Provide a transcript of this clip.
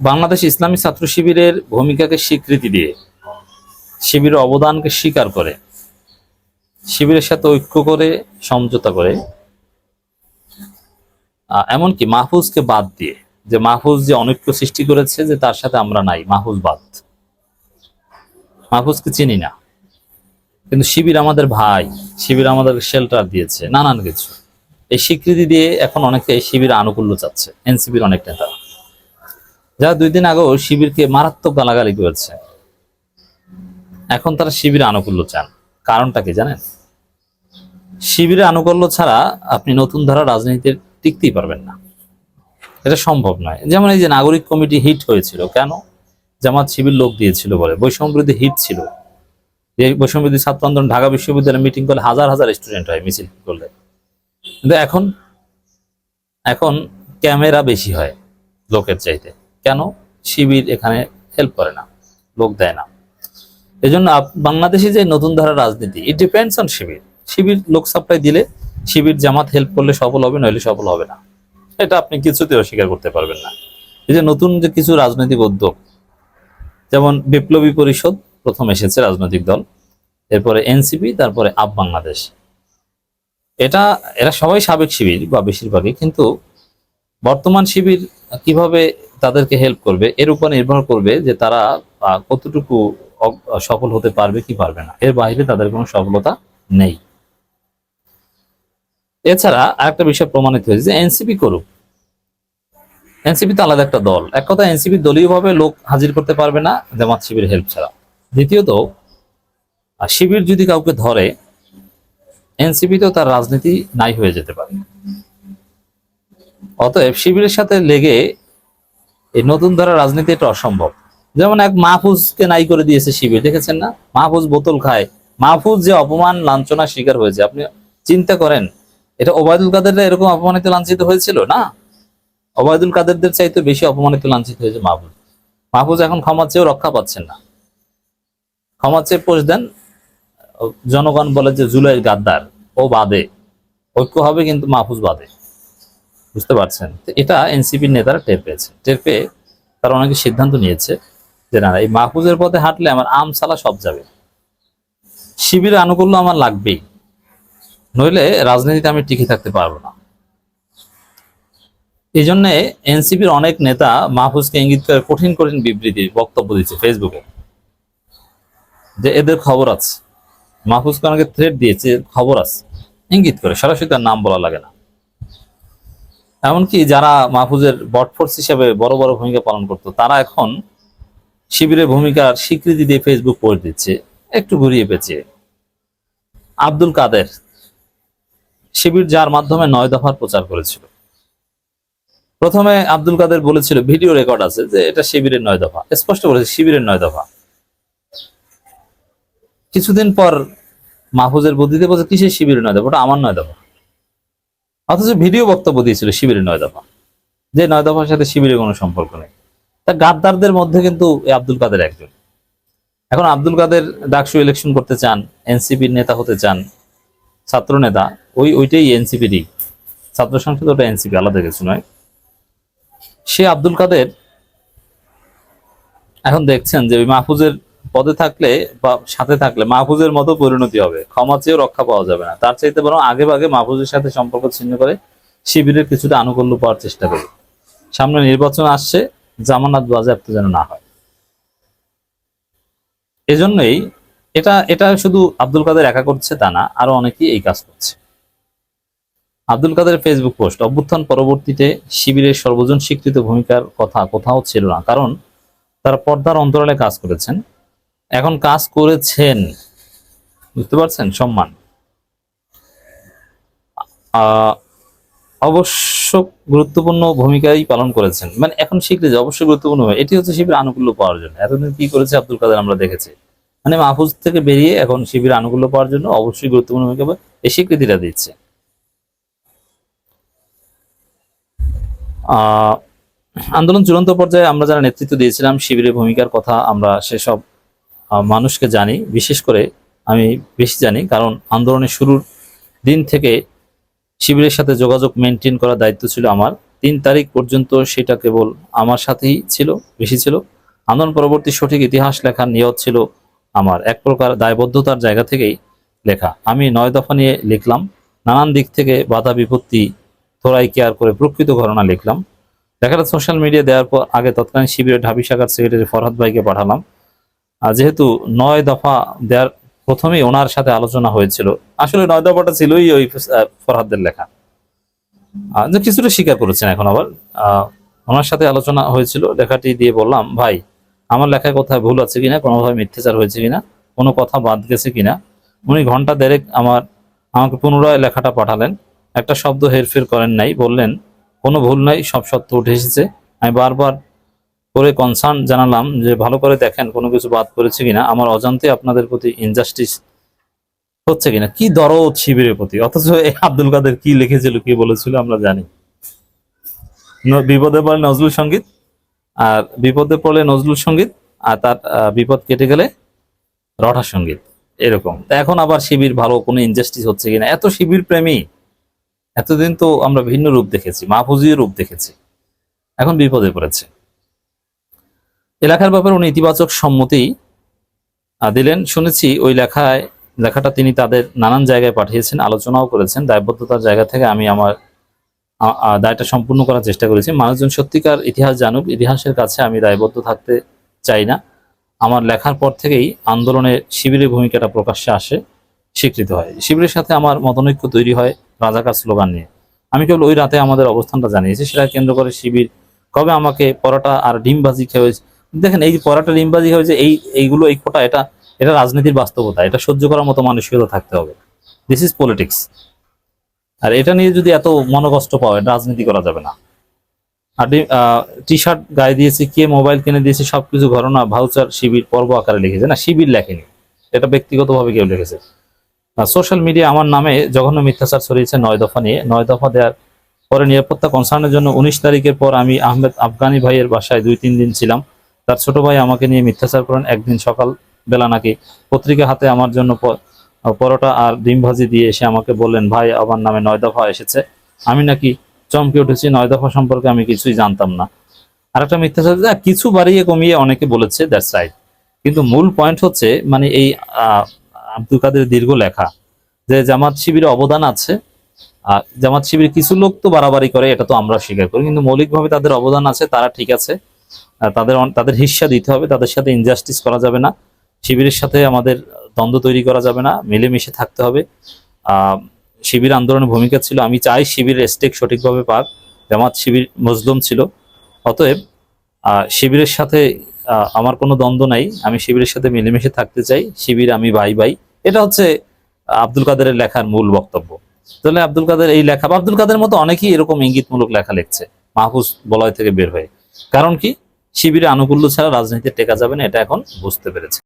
বাংলাদেশ ইসলামী ছাত্র শিবিরের ভূমিকাকে স্বীকৃতি দিয়ে শিবিরের অবদানকে স্বীকার করে, শিবিরের সাথে ঐক্য করে, সমঝোতা করে এমনকি মাহফুজকে বাদ দিয়ে, যে মাহফুজ যে অনৈক্য সৃষ্টি করেছে যে তার সাথে আমরা নাই, মাহফুজ বাদ। মাহফুজকে চিনি না, কিন্তু শিবির আমাদের ভাই, শিবির আমাদের শেল্টার দিয়েছে, নানান কিছু। এই স্বীকৃতি দিয়ে এখন অনেকে শিবির আনুকূল্য চাচ্ছে, এনসিপির অনেক নেতা। যারা দুই দিন আগেও শিবিরকে মারাত্মক গালাগালি করেছে, এখন তারা শিবিরে আনুকূল্য চান। কারণটা কি জানেন? শিবিরে আনুকূল্য ছাড়া আপনি নতুন ধারা রাজনীতিতে টিকতেই পারবেন না। এটা সম্ভব নয়। যেমন এই যে নাগরিক কমিটি হিট হয়েছিল, কেন? জামাত শিবির লোক দিয়েছিল বলে। বৈষম্য বিরোধী হিট ছিল। এই বৈষম্য বিরোধী ছাত্র আন্দোলন ঢাকা বিশ্ববিদ্যালয়ে মিটিং করলে হাজার হাজার স্টুডেন্ট হয় মিছিল করলে। কিন্তু এখন এখন ক্যামেরা বেশি হয় লোকের চাইতে। কেন শিবির এখানে হেল্প করে না, লোক দেয় না? এই জন্য বাংলাদেশে যে নতুন ধারা রাজনীতি ইট ডিপেন্ডস অন শিবির। শিবির লোক সাপ্লাই দিলে শিবির জামাত হেল্প করলে সফল হবে, নইলে সফল হবে না। এটা আপনি কিছুতে অস্বীকার করতে পারবেন না। এই যে নতুন যে কিছু রাজনৈতিক উদ্যোগ, যেমন বিপ্লবী পরিষদ প্রথম এসেছে রাজনৈতিক দল, এরপরে এনসিপি, তারপরে আপ বাংলাদেশ। এটা, এরা সবাই সাবেক শিবির বা বেশিরভাগই, কিন্তু বর্তমান শিবির কীভাবে তাদেরকে হেল্প করবে। এর উপর নির্ভর করবে যে তারা কতটুকু সফল হতে পারবে কি পারবে না। এর বাইরে তাদের কোনো সফলতা নেই। এছাড়া আরেকটা বিষয় প্রমাণিত হয়েছে যে এনসিপি করুক। এনসিপি তো আলাদা একটা দল। এক কথা এনসিপি দলীয়ভাবে লোক হাজির করতে পারবে না জামাত শিবির হেল্প ছাড়া। দ্বিতীয়ত শিবির যদি কাউকে ধরে এনসিপি তো তার রাজনীতি নাই হয়ে যেতে পারে। অতএব শিবিরের সাথে লেগে এই নতুন ধারা রাজনীতি এটা অসম্ভব। যেমন এক মাহফুজকে নাই করে দিয়েছে শিবির, দেখেছেন না? মাহফুজ বোতল খায়। মাহফুজ যে অপমান, লাঞ্ছনার শিকার হয়েছে। আপনি চিন্তা করেন, এটা ওবায়দুল কাদেররা এরকম অপমানিত লাঞ্ছিত হয়েছিল না? ওবায়দুল কাদেরদের চাইতে বেশি অপমানিত লাঞ্ছিত হয়েছে মাহফুজ। মাহফুজ এখন ক্ষমা চেয়েও রক্ষা পাচ্ছেন না। ক্ষমা চেয়ে পোষ দেন, জনগণ বলে যে জুলাই গাদ্দার। ও বাদে। ঐক্য হবে কিন্তু মাহফুজ বাদে। বুঝতে পারছেন? এটা এনসিপির নেতারা টের পেয়েছে। টের পেয়ে তারা অনেকে সিদ্ধান্ত নিয়েছে যে, না এই মাহফুজের পথে হাঁটলে আমার আম সব যাবে। শিবির আনুকূল্য আমার লাগবেই। নইলে রাজনীতিতে আমি টিকে থাকতে পারব না। এই জন্যে এনসিপির অনেক নেতা মাহফুজকে ইঙ্গিত করে কঠিন কঠিন বিবৃতি, বক্তব্য দিচ্ছে ফেসবুকে। যে এদের খবর আছে। মাহফুজকে অনেকে থ্রেট দিয়েছে, খবর আছে। ইঙ্গিত করে। সরাসরি তার নাম বলা লাগে না। এমনকি যারা মাহফুজের বটফোর্স হিসেবে বড় বড় ভূমিকা পালন করতো, তারা এখন শিবিরের ভূমিকার স্বীকৃতি দিয়ে ফেসবুক পোস্ট দিচ্ছে, একটু ঘুরিয়ে পেঁচিয়ে। আব্দুল কাদের শিবির যার মাধ্যমে নয় দফার প্রচার করেছিল। প্রথমে আব্দুল কাদের বলেছিল, ভিডিও রেকর্ড আছে যে এটা শিবিরের নয় দফা। স্পষ্ট বলেছে, শিবিরের নয় দফা। কিছুদিন পর মাহফুজের বুদ্ধিতে বলছে, কিসের শিবিরের নয় দফা? ওটা আমার নয় দফা। অথচ ভিডিও বক্তব্য দিয়েছিল শিবিরের নয় দফা। যে নয় দফার সাথে শিবিরের কোনো সম্পর্ক নেই। তা গাদ্দারদের মধ্যে কিন্তু আব্দুল কাদের একজন। এখন আব্দুল কাদের ডাকসু ইলেকশন করতে চান, এনসিপির নেতা হতে চান, ছাত্র নেতা, ওই ওইটাই এনসিপিরই ছাত্র সংসদ ওটা এনসিপি, আলাদা কিছু নয়। সে আব্দুল কাদের এখন দেখছেন যে ওই মাহফুজের পদে থাকলে বা সাথে থাকলে মাহফুজের মতো পরিণতি হবে। ক্ষমা চেয়েও রক্ষা পাওয়া যাবে না। তার চাইতে বরং আগে ভাগে মাহফুজের সাথে সম্পর্ক ছিন্ন করে শিবিরের কিছুটা আনুকূল্য পাওয়ার চেষ্টা করি। সামনে নির্বাচন আসছে, জামানত বাজেয়াপ্ত যেন না হয়। এজন্যই এটা এটা শুধু আব্দুল কাদের একা করছে তা না, আরও অনেকেই এই কাজ করছে। আব্দুল কাদের ফেসবুক পোস্ট, অভ্যুত্থান পরবর্তীতে শিবিরের সর্বজন স্বীকৃত ভূমিকার কথা কোথাও ছিল না, কারণ তারা পর্দার অন্তরালে কাজ করেছেন। এখন কাজ করেছেন। বুঝতে পারছেন? সম্মান। অবশ্য গুরুত্বপূর্ণ ভূমিকাই পালন করেছেন। মানে এখন স্বীকৃতি অবশ্যই গুরুত্বপূর্ণ। এটি হচ্ছে শিবির আনুকূল্য পাওয়ার জন্য। এতদিন কি করেছে আব্দুল কাদের আমরা দেখেছি। মানে মাহফুজ থেকে বেরিয়ে এখন শিবির আনুকূল্য পাওয়ার জন্য অবশ্যই গুরুত্বপূর্ণ ভূমিকা এই স্বীকৃতিটা দিচ্ছে। আন্দোলন চূড়ান্ত পর্যায়ে আমরা যারা নেতৃত্ব দিয়েছিলাম, শিবিরের ভূমিকার কথা আমরা সেসব মানুষকে জানি, বিশেষ করে আমি বেশি জানি, কারণ আন্দোলনের শুরুর দিন থেকে শিবিরের সাথে যোগাযোগ মেনটেন করার দায়িত্ব ছিল আমার। তিন তারিখ পর্যন্ত সেটা কেবল আমার সাথেই ছিল, বেশি ছিল। আন্দোলন পরবর্তী সঠিক ইতিহাস লেখার নিয়ত ছিল আমার। এক প্রকার দায়বদ্ধতার জায়গা থেকেই লেখা। আমি নয় দফা নিয়ে লিখলাম, নানান দিক থেকে বাধা বিপত্তি, থোড়াই কেয়ার করে প্রকৃত ঘটনা লিখলাম। লেখাটা সোশ্যাল মিডিয়া দেওয়ার পর আগে তৎকালীন শিবিরের ঢাবি শাখার সেক্রেটারি ফরহাদ ভাইকে পাঠালাম। যেহেতু নয় দফা দেওয়ার প্রথমেই ওনার সাথে আলোচনা হয়েছিল আসলে নয় দফাটা ছিলই ওই আহ, ফরহাদের লেখা। কিছুটা স্বীকার করেছেন এখন আবার। ওনার সাথে আলোচনা হয়েছিল লেখাটি দিয়ে বললাম ভাই আমার লেখায় কোথায় ভুল আছে কিনা কোনোভাবে মিথ্যাচার হয়েছে কিনা কোনো কথা বাদ গেছে কিনা? উনি ঘণ্টা দেড়েক আমার আমাকে পুনরায় লেখাটা পাঠালেন। একটা শব্দ হেরফের করেন নাই বললেন কোনো ভুল নাই সব সত্য উঠে এসেছে। আমি বারবার করে কনসার্ন জানালাম যে ভালো করে দেখেন কোনো কিছু বাদ পড়েছে কিনা, আমার অজান্তে আপনাদের প্রতি ইনজাস্টিস হচ্ছে কিনা, কি দরদ শিবিরের প্রতি? অথচ আব্দুল কাদের কি লিখেছিল, কি বলেছিল আমরা জানি। বিপদে পড়লে নজরুল সংগীত, আর বিপদে পড়লে নজরুল সংগীত, আর তার বিপদ কেটে গেলে রঠা সংগীত, এরকম। এখন আবার শিবির ভালো, কোনো ইনজাস্টিস হচ্ছে কিনা? এত শিবির প্রেমী, এতদিন তো আমরা ভিন্ন রূপ দেখেছি, মাহফুজির রূপ দেখেছি, এখন বিপদে পড়েছে। এলাকার ব্যাপারে উনি ইতিবাচক সম্মতি দিলেন। শুনেছি ওই লেখায়, লেখাটা তিনি তাদের নানান জায়গায় পাঠিয়েছেন, আলোচনাও করেছেন। দায়বদ্ধতার জায়গা থেকে আমি আমার দায়টা সম্পূর্ণ করার চেষ্টা করেছি। মানুষজন সত্যিকার ইতিহাস জানুক, ইতিহাসের কাছে আমি দায়বদ্ধ থাকতে চাই না। আমার লেখার পর থেকেই আন্দোলনে শিবিরের ভূমিকাটা প্রকাশ্যে আসে, স্বীকৃত হয়। শিবিরের সাথে আমার মতনৈক্য তৈরি হয় রাজাকার স্লোগান নিয়ে। আমি কেবল ওই রাতে আমাদের অবস্থানটা জানিয়েছি, সেটা কেন্দ্র করে শিবির কবে আমাকে পরোটা আর ডিমবাজি খেয়ে দেখেন এই যে পরোটা ডিমবাজি হয়েছে, এই, এইগুলো, এই কোটা, এটা এটা রাজনীতির বাস্তবতা, এটা সহ্য করার মতো মানসিকতা থাকতে হবে। দিস ইজ পলিটিক্স আর এটা নিয়ে যদি এত মনোকষ্ট পাও, এটা রাজনীতি করা যাবে না। আর টি শার্ট গায়ে দিয়েছি, কে মোবাইল কিনে দিয়েছে, সবকিছু ঘটনা ভাউচার, শিবির, পর্ব আকারে লিখেছে। না, শিবির লেখেনি। এটা ব্যক্তিগতভাবে কেউ লিখেছে। সোশ্যাল মিডিয়া আমার নামে জঘন্য মিথ্যাচার ছড়িয়েছে নয় দফা নিয়ে। নয় দফা দেওয়ার পরে নিরাপত্তা কনসার্নের জন্য উনিশ তারিখের পর আমি আহমেদ আফগানি ভাইয়ের বাসায় দুই তিন দিন ছিলাম। তার ছোট ভাই আমাকে নিয়ে মিথ্যাচার করেন একদিন সকাল বেলা নাকি পত্রিকা হাতে আমার জন্য পরোটা আর ডিম ভাজি দিয়ে এসে আমাকে বললেন, ভাই, আমার নামে নয় দফা এসেছে। আমি নাকি চমকে উঠেছি, নয় দফা সম্পর্কে আমি কিছুই জানতাম না। আর একটা মিথ্যাচার কিছু বাড়িয়ে কমিয়ে অনেকে বলেছে দ্যাটস রাইট কিন্তু মূল পয়েন্ট হচ্ছে মানে এই আব্দুল কাদের দীর্ঘ লেখা যে জামাত শিবিরে অবদান আছে আর জামাত শিবির কিছু লোক তো বাড়াবাড়ি করে, এটা তো আমরা স্বীকার করি, কিন্তু মৌলিকভাবে তাদের অবদান আছে, তারা ঠিক আছে। তাদের তাদের হিস্সা দিতে হবে, তাদের সাথে ইনজাস্টিস করা যাবে না, শিবিরের সাথে আমাদের দ্বন্দ্ব তৈরি করা যাবে না, মিলেমিশে থাকতে হবে। শিবির আন্দোলনের ভূমিকা ছিল, আমি চাই শিবিরের স্টেক সঠিকভাবে পাক, জামাত শিবির মজলুম ছিল। অতএব শিবিরের সাথে আমার কোনো দ্বন্দ্ব নাই, আমি শিবিরের সাথে মিলেমিশে থাকতে চাই, শিবির আমি ভাই ভাই এটা হচ্ছে আব্দুল কাদেরের লেখার মূল বক্তব্য। তাহলে আব্দুল কাদের এই লেখা, আব্দুল কাদের মতো অনেকেই এরকম ইঙ্গিতমূলক লেখা লিখছে, মাহফুজ বলয় থেকে বের হয়ে। কারণ কি? শিবিরে আনুকূল্য ছাড়া রাজনীতি টেকা যাবে না এটা এখন বুঝতে পেরেছে।